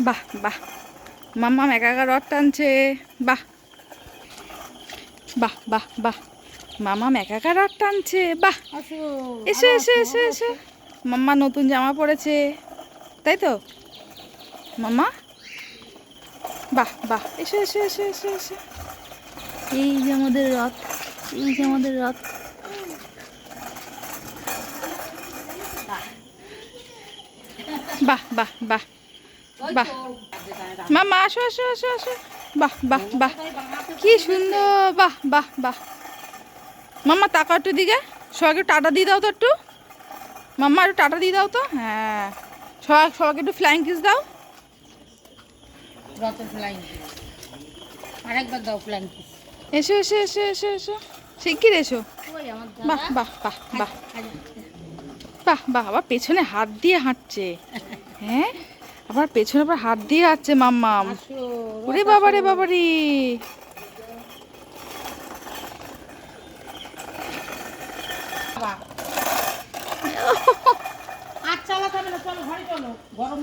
বাহ বাহ। মাম্মা একা একা রথ টানছে। বাহ। বাহ বাহ বাহ। মামা একা রথ টানছে। বাহ। এসো এসো এসো এসো। মাম্মা নতুন জামা পরেছে। তাই তো? মাম্মা? বাহ বাহ। এসো এসো এসো এসো এসো। এই যে আমাদের রথ এই যে আমাদের রথ। বাহ বাহ বাহ। বাহ। মামা আসো আসো আসো আসো। বাহ বাহ বাহ। কি সুন্দর। বাহ বাহ বাহ। মাম্মা তাকা একটু দিকে। সবাইকে টাটা দিয়ে দাও তো একটু। মাম্মা একটু টাটা দিয়ে দাও তো। হ্যাঁ। সবাই সবাইকে একটু ফ্লাইং কিস দাও। আরেকবার দাও ফ্লাইং কিস এসো এসো এসো এসো এসো। শিগগির এসো। বাহ বাহ বাহ বাহ। বাহ বাহ আবার পেছনে হাত দিয়ে হাঁটছে। হ্যাঁ? আবার পেছনে আবার হাত দিয়ে আছে মাম্মাম। ওরে বাবারে বাবারে বাবা রে। না চলো ঘরে চলো। গরম